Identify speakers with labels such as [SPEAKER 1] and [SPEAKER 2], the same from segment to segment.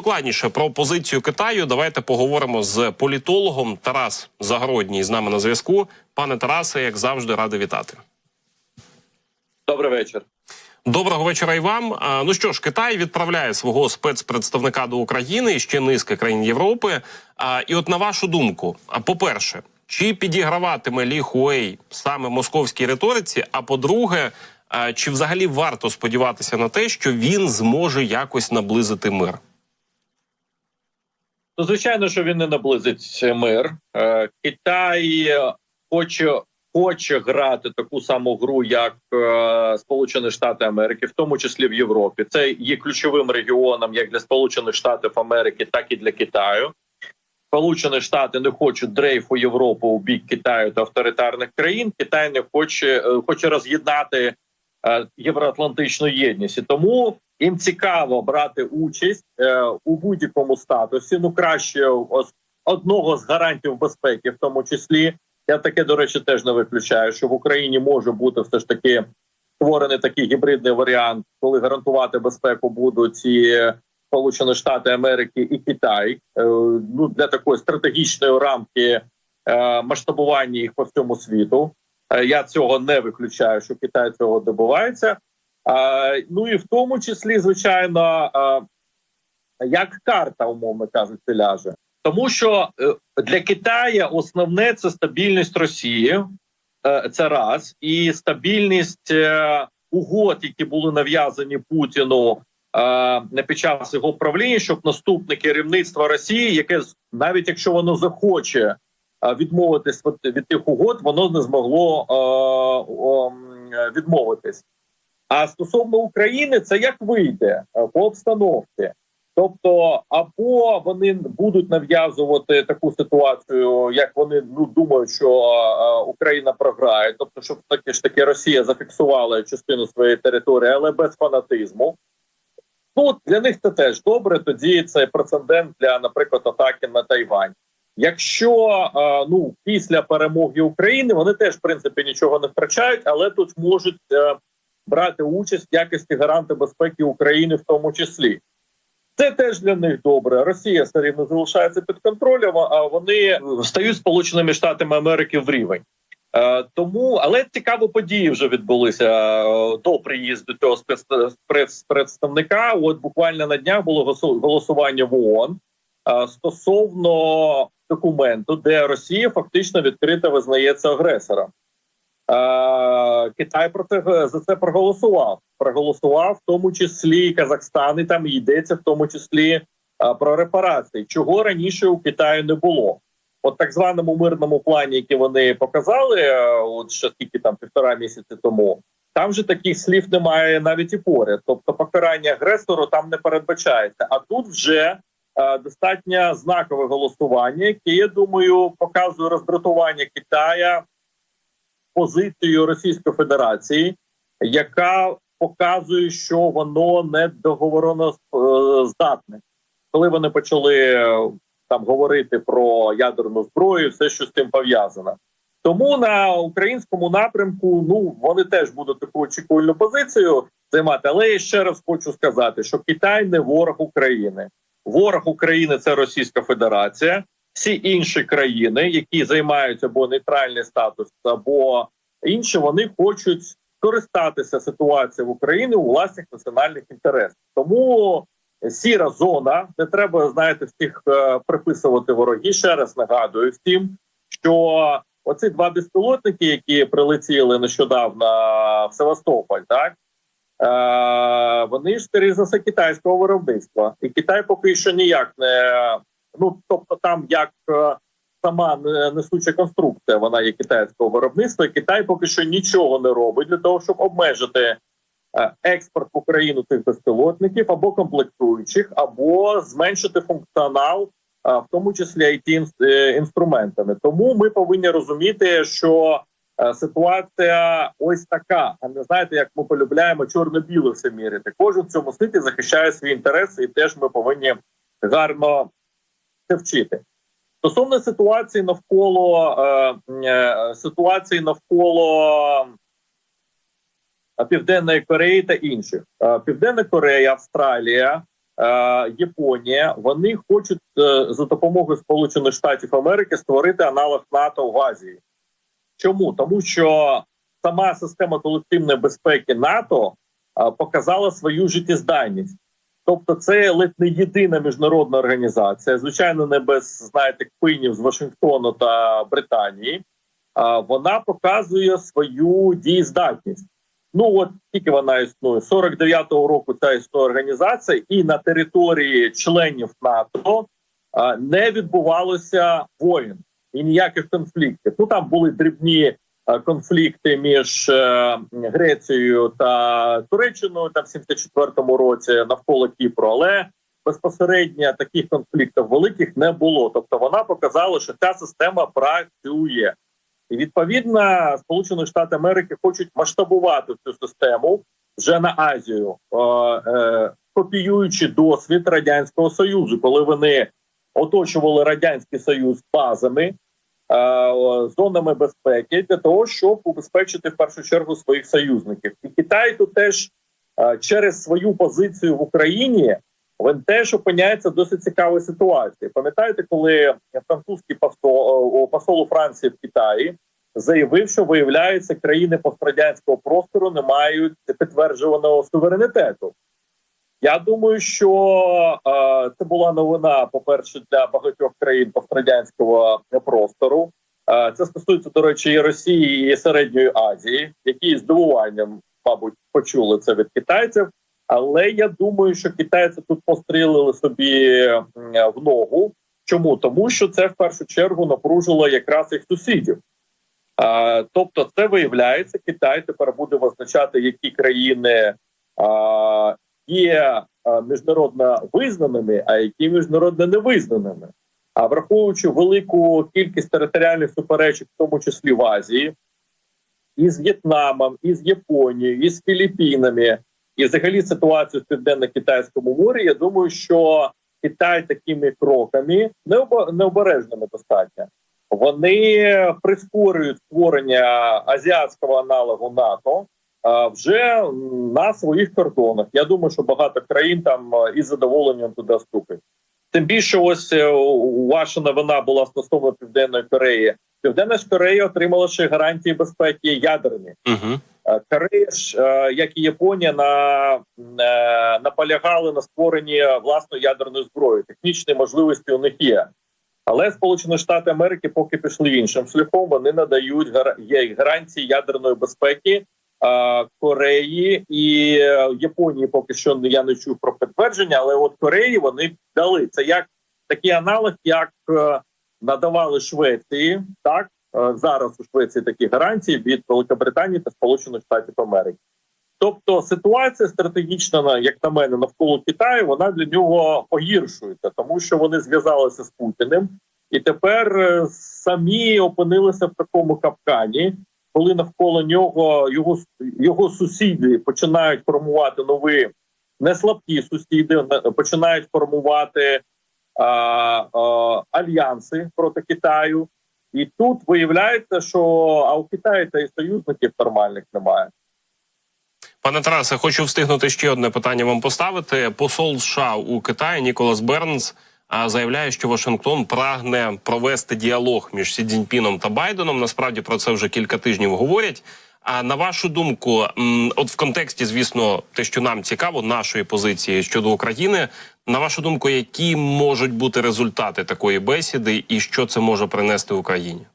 [SPEAKER 1] докладніше про позицію Китаю давайте поговоримо з політологом Тарас Загородній з нами на зв'язку. Пане Тарасе, як завжди, радий вітати.
[SPEAKER 2] Добрий вечір.
[SPEAKER 1] Доброго вечора і вам. Ну що ж, Китай відправляє свого спецпредставника до України і ще низка країн Європи. І от на вашу думку, а по-перше, чи підіграватиме Лі Хуей саме московській риториці? А по-друге, чи взагалі варто сподіватися на те, що він зможе якось наблизити мир?
[SPEAKER 2] Ну, звичайно, що він не наблизить мир. Е, Китай хоче хоче грати таку саму гру, як е, Сполучені Штати Америки, в тому числі в Європі. Це є ключовим регіоном як для Сполучених Штатів Америки, так і для Китаю. Сполучені Штати не хочуть дрейфу Європи у бік Китаю та авторитарних країн. Китай не хоче е, хоче роз'єднати євроатлантичну єдність, і тому їм цікаво брати участь е, у будь-якому статусі. Ну краще ось одного з гарантів безпеки, в тому числі. Я таке до речі теж не виключаю, що в Україні може бути все ж таки створений такий гібридний варіант, коли гарантувати безпеку будуть і Сполучені Штати Америки і Китай. Е, ну для такої стратегічної рамки е, масштабування їх по всьому світу. Е, я цього не виключаю, що Китай цього добувається. Ну і в тому числі, звичайно, як карта, умовно кажучи, ляже. Тому що для Китаю основне це стабільність Росії, це раз, і стабільність угод, які були нав'язані Путіну під час його правління, щоб наступне керівництво Росії, яке навіть якщо воно захоче відмовитись від тих угод, воно не змогло відмовитись. А стосовно України, це як вийде по обстановці. Тобто, або вони будуть нав'язувати таку ситуацію, як вони ну думають, що е, Україна програє, тобто, щоб таки ж таки Росія зафіксувала частину своєї території, але без фанатизму. Ну для них це теж добре. Тоді це прецедент для, наприклад, атаки на Тайвань. Якщо е, ну після перемоги України вони теж в принципі нічого не втрачають, але тут можуть е, брати участь в якості гаранти безпеки України, в тому числі. Це теж для них добре. Росія все рівно залишається під контролем, а вони стають сполученими штатами Америки в рівень. Е, тому, але цікаві події вже відбулися е, до приїзду цього спецпредставника. От буквально на днях було голосування в ООН е, стосовно документу, де Росія фактично відкрито визнається агресором. Китай про це за це проголосував. Проголосував в тому числі Казахстан, і там йдеться в тому числі про репарації, чого раніше у Китаю не було. От так званому мирному плані, який вони показали, е, от ще скільки там півтора місяці тому, там же таких слів немає навіть і поряд. Тобто, покарання агресору там не передбачається. А тут вже е, достатньо знакове голосування, яке я думаю показує роздратування Китая позицією Російської Федерації, яка показує, що воно не договорено е, здатне, коли вони почали там говорити про ядерну зброю, все що з тим пов'язано. Тому на українському напрямку ну вони теж будуть таку очікувальну позицію займати. Але я ще раз хочу сказати, що Китай не ворог України. Ворог України це Російська Федерація. Всі інші країни, які займаються або нейтральний статус, або інші, вони хочуть користатися ситуацією в Україні у власних національних інтересах. Тому сіра зона, де треба знаєте, всіх е, приписувати вороги. Ще раз нагадую всім, що оці два безпілотники, які прилетіли нещодавно в Севастополь, так е, вони ж скоріше китайського виробництва, і Китай поки що ніяк не ну тобто, там як е, сама несуча конструкція, вона є китайського виробництва. Китай поки що нічого не робить для того, щоб обмежити. Е, експорт в Україну цих безпілотників або комплектуючих, або зменшити функціонал, е, в тому числі it е, інструментами. Тому ми повинні розуміти, що ситуація ось така. А не знаєте, як ми полюбляємо чорно-біло все мірити. Кожен в цьому світі захищає свої інтереси, і теж ми повинні гарно це вчити. Стосовно ситуації навколо е, ситуації навколо Південної Кореї та інших. Південна Корея, Австралія Японія, вони хочуть е, за допомогою Сполучених Штатів Америки створити аналог НАТО в Азії. Чому? Тому що сама система колективної безпеки НАТО е, показала свою життєздатність. Тобто, це ледь не єдина міжнародна організація, звичайно, не без знаєте кпинів з Вашингтону та Британії. Вона показує свою дієздатність. Ну от тільки вона існує 49-го року. Ця існує організація, і на території членів НАТО не відбувалося воїн і ніяких конфліктів. Ну там були дрібні конфлікти між е, Грецією та Туреччиною там в 74-му році навколо Кіпру, але безпосередньо таких конфліктів великих не було. Тобто вона показала, що ця система працює. І відповідно Сполучені Штати Америки хочуть масштабувати цю систему вже на Азію, е, е, копіюючи досвід радянського союзу, коли вони оточували радянський союз базами, е, зонами безпеки для того, щоб убезпечити в першу чергу своїх союзників. І Китай тут теж е, через свою позицію в Україні він теж опиняється в досить цікавій ситуації. Пам'ятаєте, коли французький посол, посол у Франції в Китаї заявив, що виявляється, країни пострадянського простору не мають підтверджуваного суверенітету. Я думаю, що е, це була новина, по-перше, для багатьох країн пострадянського простору. Е, це стосується, до речі, і Росії і Середньої Азії, які з здивуванням, мабуть, почули це від китайців. Але я думаю, що китайці тут пострілили собі в ногу. Чому тому, що це в першу чергу напружило якраз їх сусідів. А, Тобто, це виявляється, Китай тепер буде визначати, які країни а, є міжнародно визнаними, а які міжнародно невизнаними. А враховуючи велику кількість територіальних суперечок, в тому числі в Азії, і з В'єтнамом, і з Японією, і з Філіппінами і взагалі ситуацію в південно-китайському морі. Я думаю, що Китай такими кроками необережними достатньо. Вони прискорюють створення азіатського аналогу НАТО вже на своїх кордонах. Я думаю, що багато країн там із задоволенням туди вступить. Тим більше, ось е, ваша новина була стосовно південної Кореї. Південна ж Корея отримала ще гарантії безпеки ядерні. Угу. Корея ж, е, як і Японія, на е, наполягали на створенні власної ядерної зброї. Технічні можливості у них є, але Сполучені Штати Америки поки пішли іншим шляхом. Вони надають гарантії ядерної безпеки е, Кореї і Японії. Поки що я не чув про підтвердження, але от Кореї вони дали це як такий аналог, як надавали Швеції, так Е, зараз у Швеції такі гарантії від Великобританії та Сполучених Штатів Америки. Тобто ситуація стратегічна, як на мене, навколо Китаю, вона для нього погіршується, тому що вони зв'язалися з Путіним і тепер е, самі опинилися в такому капкані, коли навколо нього його його сусіди починають формувати нові не слабкі сусіди, починають формувати а, а, альянси проти Китаю. І тут виявляється, що а у Китаї та і союзників нормальних немає.
[SPEAKER 1] Пане Тарасе, хочу встигнути ще одне питання вам поставити. Посол США у Китаї Ніколас Бернс заявляє, що Вашингтон прагне провести діалог між Сі Цзіньпіном та Байденом. Насправді про це вже кілька тижнів говорять. А на вашу думку, от в контексті, звісно, те, що нам цікаво, нашої позиції щодо України, на вашу думку, які можуть бути результати такої бесіди, і що це може принести Україні?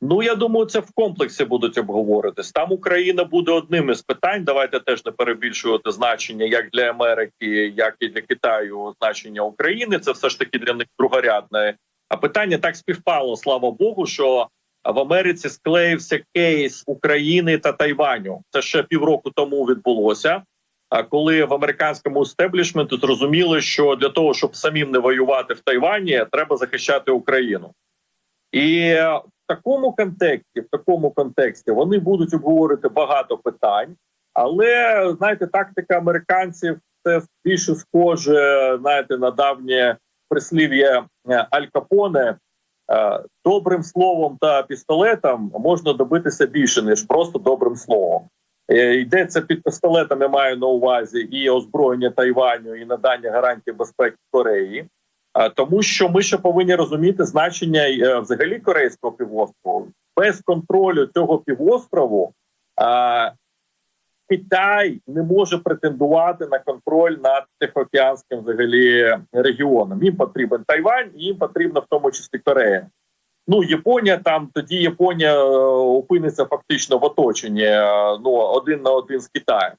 [SPEAKER 2] Ну я думаю, це в комплексі будуть обговоритись. Там Україна буде одним із питань. Давайте теж не перебільшувати значення як для Америки, як і для Китаю. Значення України. Це все ж таки для них другорядне. А питання так співпало, слава Богу, що в Америці склеївся кейс України та Тайваню. Це ще півроку тому відбулося. А коли в американському стеблішменту зрозуміли, що для того, щоб самим не воювати в Тайвані, треба захищати Україну, і такому контексті, в такому контексті, вони будуть обговорити багато питань, але знаєте, тактика американців це більше схоже, знаєте, на давнє прислів'я е, Аль Капоне. Е, добрим словом та пістолетом можна добитися більше ніж просто добрим словом. Е, Йдеться під пістолетами, я маю на увазі і озброєння Тайваню, і надання гарантій безпеки Кореї. А, Тому що ми ще повинні розуміти значення е, взагалі Корейського півострову. Без контролю цього півострову а, Китай не може претендувати на контроль над Тихоокеанським взагалі регіоном. Їм потрібен Тайвань, їм потрібна в тому числі Корея. Ну, Японія там тоді Японія е, опиниться фактично в оточенні е, ну один на один з Китаєм.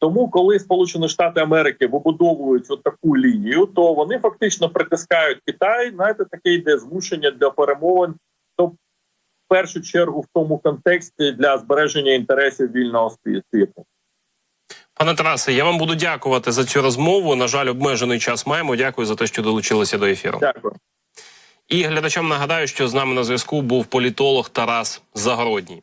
[SPEAKER 2] Тому, коли Сполучені Штати Америки вибудовують от таку лінію, то вони фактично притискають Китай. Знаєте, таке йде змушення для перемовин, то в першу чергу в тому контексті для збереження інтересів вільного сві- світу.
[SPEAKER 1] Пане Тарасе, я вам буду дякувати за цю розмову. На жаль, обмежений час маємо. Дякую за те, що долучилися до ефіру.
[SPEAKER 2] Дякую.
[SPEAKER 1] І глядачам нагадаю, що з нами на зв'язку був політолог Тарас Загородній.